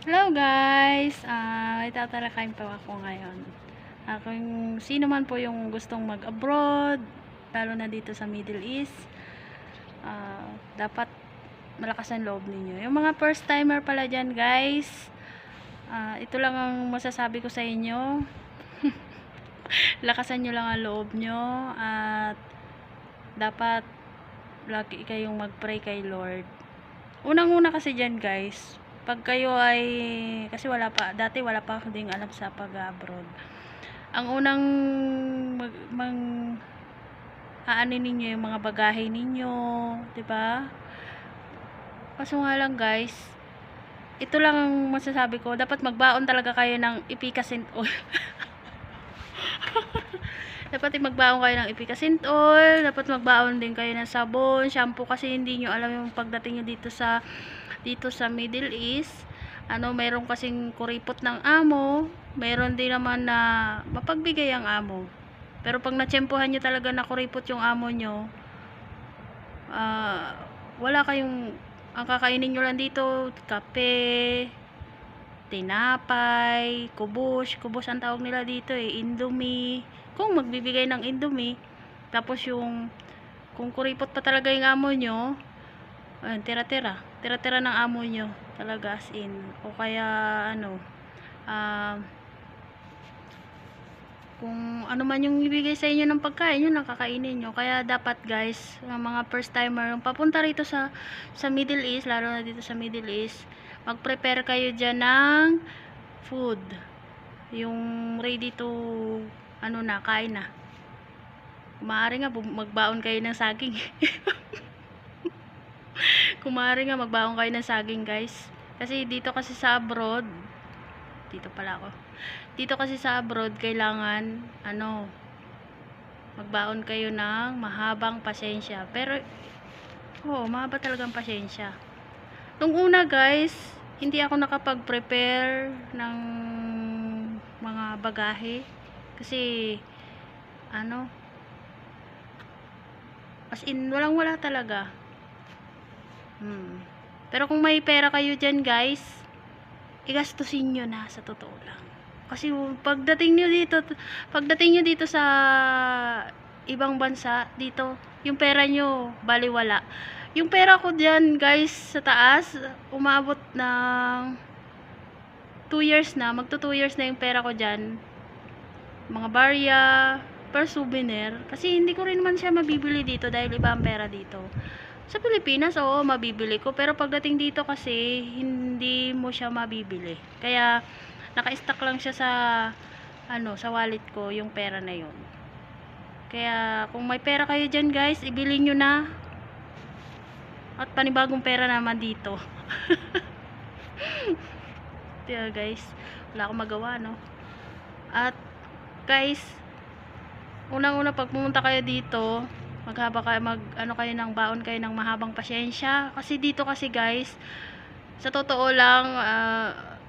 Hello guys! Ah, may tatalakayin po ako ngayon. Ah, kung sino man po yung gustong mag-abroad, lalo na dito sa Middle East, ah, dapat malakas ang loob ninyo. Yung mga first timer pala dyan guys, ah, ito lang ang masasabi ko sa inyo. Lakasan nyo lang ang loob nyo at dapat lagi kayong mag-pray kay Lord. Unang-una kasi dyan guys, pag kayo ay kasi wala pa dati wala pa ako ding alam sa pag-abroad. Ang unang mag, mang aanin ninyo yung mga bagahe ninyo 'di ba? Kaso nga lang guys ito lang ang masasabi ko. Dapat magbaon talaga kayo ng ipicacent oil dapat magbaon kayo ng ipicacent oil dapat magbaon din kayo ng sabon shampoo kasi hindi nyo alam yung pagdating nyo dito sa dito sa Middle East. Ano mayroon kasing kuripot ng amo mayroon din naman na mapagbigay ang amo. Pero pag natsempohan nyo talaga na kuripot yung amo nyo ah, wala kayong ang kakainin nyo lang dito kape tinapay kubos kubos ang tawag nila dito eh indomie kung magbibigay ng indomie tapos yung kung kuripot pa talaga yung amo nyo ayun, tira-tira. Tira-tira ng amo nyo talaga as in. O kaya ano ah kung ano man yung ibigay sa inyo ng pagkain yun ang kakainin nyo. Kaya dapat guys mga first timer yung papunta rito sa sa Middle East lalo na dito sa Middle East mag prepare kayo dyan ng food. Yung ready to ano na kain na. Maaari nga magbaon kayo ng saging. Kumari nga magbaon kayo ng saging guys. Kasi dito kasi sa abroad dito pala ako. Dito kasi sa abroad kailangan ano magbaon kayo ng mahabang pasensya. Pero oo mahaba talagang pasensya. Nung una guys hindi ako nakapag-prepare ng mga bagahe kasi ano as in walang wala talaga Hmm. Pero kung may pera kayo dyan, guys, igastusin nyo na sa totoo lang. Kasi pagdating nyo dito, pagdating nyo dito sa ibang bansa, dito, yung pera nyo, baliwala. Yung pera ko dyan, guys, sa taas, umabot ng 2 years na, magto 2 years na yung pera ko dyan. Mga barya, per souvenir. Kasi hindi ko rin man siya mabibili dito dahil iba ang pera dito. Sa Pilipinas, oo, mabibili ko. Pero pagdating dito kasi, hindi mo siya mabibili. Kaya, naka-stack lang siya sa, ano, sa wallet ko, yung pera na yun. Kaya, kung may pera kayo dyan, guys, ibili nyo na. At panibagong pera naman dito. Kaya, guys, wala akong magawa, no? At, guys, unang-una, pag pumunta kayo dito, maghaba kayo mag ano kayo ng baon kayo ng mahabang pasyensya kasi dito kasi guys sa totoo lang ah,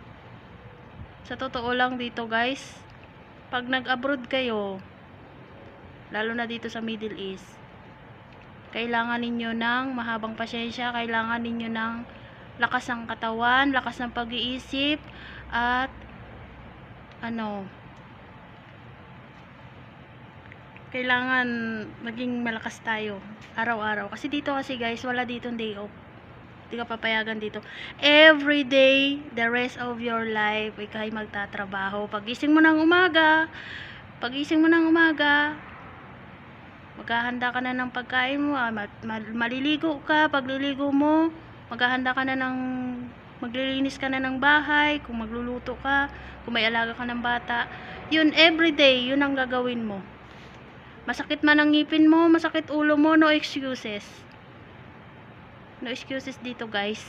sa totoo lang dito guys pag nag-abroad kayo lalo na dito sa Middle East kailangan ninyo ng mahabang pasyensya kailangan ninyo ng lakas ng katawan lakas ng pag-iisip at ano kailangan maging malakas tayo araw-araw. Kasi dito kasi guys wala dito day off. Hindi ka papayagan dito. Every day the rest of your life ikaw ay magtatrabaho. Pagising mo ng umaga pagising mo ng umaga maghahanda ka na ng pagkain mo ah, ma- ma- maliligo ka pagliligo mo maghahanda ka na ng maglilinis ka na ng bahay kung magluluto ka kung may alaga ka ng bata. Yun every day yun ang gagawin mo Masakit man ang ngipin mo, masakit ulo mo, no excuses. No excuses dito, guys.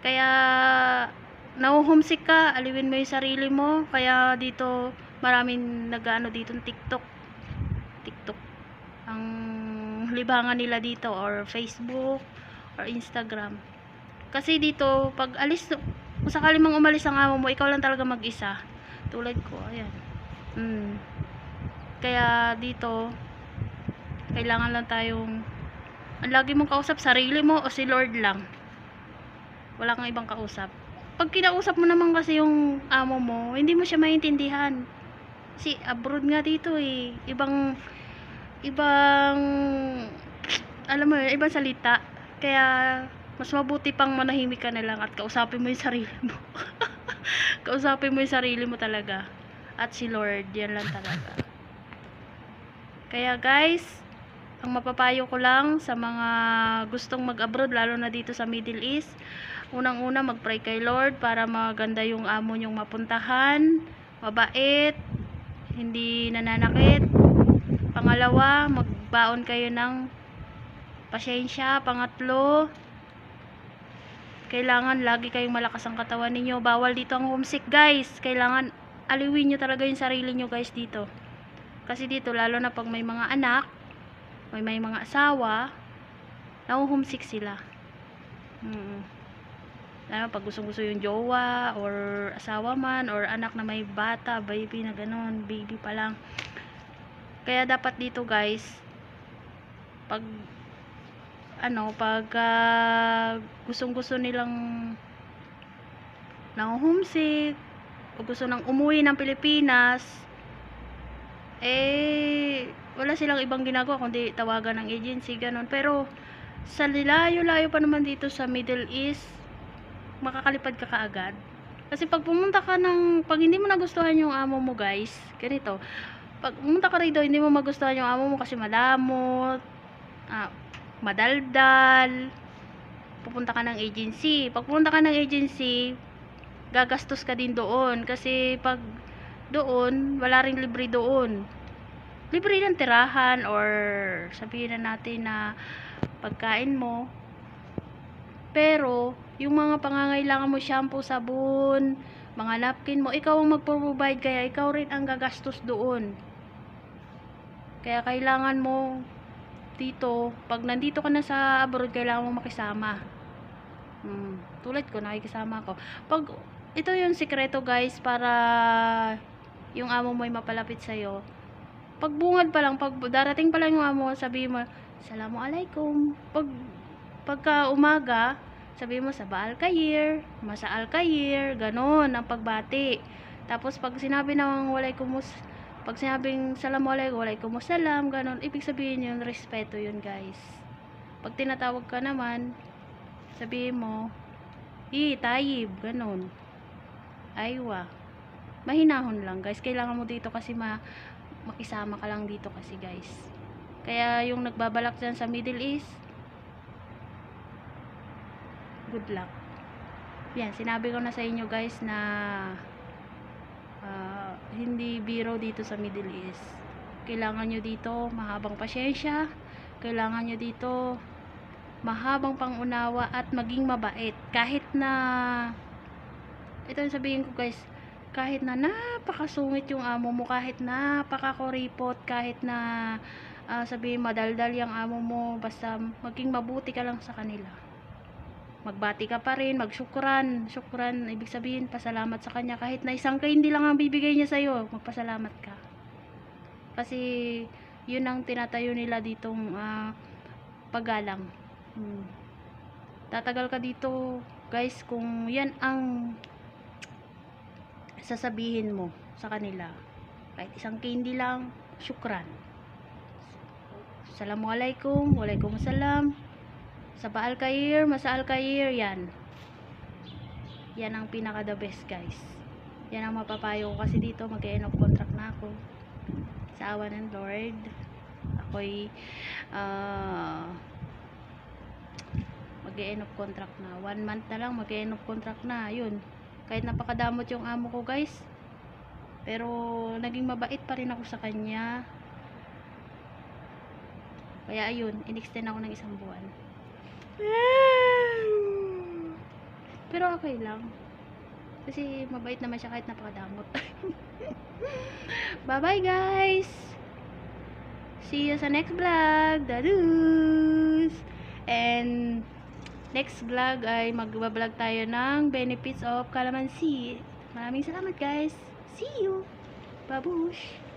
Kaya, nauhumsik ka, aliwin mo yung sarili mo. Kaya dito, maraming nag-ano dito TikTok. TikTok. Ang libangan nila dito, or Facebook, or Instagram. Kasi dito, pag alis, kung sakali mang umalis ang amo mo, ikaw lang talaga mag-isa. Tulad ko, ayan. Hmm. Kaya dito, kailangan lang tayong ang lagi mong kausap, sarili mo o si Lord lang. Wala kang ibang kausap. pag kinausap mo naman kasi yung amo mo, hindi mo siya maintindihan. Kasi abroad nga dito eh. Ibang, ibang, alam mo yun, ibang salita. Kaya, mas mabuti pang manahimik ka na lang at kausapin mo yung sarili mo. kausapin mo yung sarili mo talaga. At si Lord, yan lang talaga. Kaya guys, ang mapapayo ko lang sa mga gustong mag-abroad, lalo na dito sa Middle East, unang-una mag-pray kay Lord para maganda yung amo nyong mapuntahan, mabait, hindi nananakit. Pangalawa, magbaon kayo ng pasyensya. Pangatlo, kailangan lagi kayong malakas ang katawan ninyo. Bawal dito ang homesick guys. Kailangan aliwin nyo talaga yung sarili nyo guys dito. Kasi dito, lalo na pag may mga anak, may may mga asawa, nahuhomesick sila. Mm. Lalo pag gustong gusto yung jowa, or asawa man, or anak na may bata, baby na ganun, baby pa lang. Kaya dapat dito guys, pag ano, pag ah, gustong gusto nilang nang homesick, o gusto nang umuwi ng Pilipinas, eh, wala silang ibang ginagawa kundi tawagan ng agency, ganun. Pero, sa layo-layo pa naman dito sa Middle East, makakalipad ka kaagad. Kasi pag pumunta ka ng, pag hindi mo nagustuhan yung amo mo guys, ganito, pag pumunta ka rito, hindi mo magustuhan yung amo mo kasi madamot, ah, madaldal, pupunta ka ng agency. Pag pupunta ka ng agency, gagastos ka din doon. Kasi pag doon, wala ring libre doon. Libre ng tirahan or sabihin na natin na pagkain mo. Pero, yung mga pangangailangan mo, shampoo, sabon, mga napkin mo, ikaw ang magpo-provide kaya ikaw rin ang gagastos doon. Kaya kailangan mo dito, pag nandito ka na sa abroad, kailangan mo makisama. Hmm, tulad ko, nakikisama ko. Pag, ito yung sikreto guys, para yung amo mo ay mapalapit sa'yo. Pag bungad pa lang, pag darating pa lang yung amo, sabi mo, Assalamualaikum. Pag, pagka umaga, sabi mo sa Baal Kayir, Masa Al Kayir, ganun ang pagbati. Tapos pag sinabi ng Walaikum pag sinabing Assalamualaikum, Walaikum Salam, ganun, ibig sabihin yun, respeto yun guys. Pag tinatawag ka naman, sabihin mo, i, tayib, ganun. Aywa. Mahinahon lang guys. Kailangan mo dito kasi ma makisama ka lang dito kasi guys. Kaya yung nagbabalak dyan sa Middle East, good luck. Yan, sinabi ko na sa inyo guys na ah, hindi biro dito sa Middle East. Kailangan nyo dito mahabang pasyensya. Kailangan nyo dito mahabang pangunawa at maging mabait. Kahit na ito yung sabihin ko guys, kahit na napakasungit yung amo mo, kahit napakakuripot, kahit na ah, sabihin madaldal yung amo mo, basta maging mabuti ka lang sa kanila. Magbati ka pa rin, magsyukran. Syukran, ibig sabihin, pasalamat sa kanya. Kahit na isang hindi lang ang bibigay niya sa'yo, magpasalamat ka. Kasi, yun ang tinatayo nila ditong ah, paggalang. Hmm. Tatagal ka dito, guys, kung yan ang sasabihin mo sa kanila. Kahit isang candy lang, syukran. Assalamualaikum, waalaikumsalam. Sa Baal Kair, Masa Al Kair, yan. Yan ang pinaka the best, guys. Yan ang mapapayo ko kasi dito mag-end of contract na ako. Sa awa ng Lord. Ako'y ah mag-end of contract na. One month na lang, mag-end of contract na. Yun. Kahit napakadamot yung amo ko, guys. Pero, naging mabait pa rin ako sa kanya. Kaya, ayun, in-extend ako ng isang buwan. Pero, okay lang. Kasi, mabait naman siya kahit napakadamot. Bye-bye, guys! See you sa next vlog. Dadus! And, next vlog ay magbablog tayo ng benefits of calamansi. Maraming salamat guys. See you. Babush.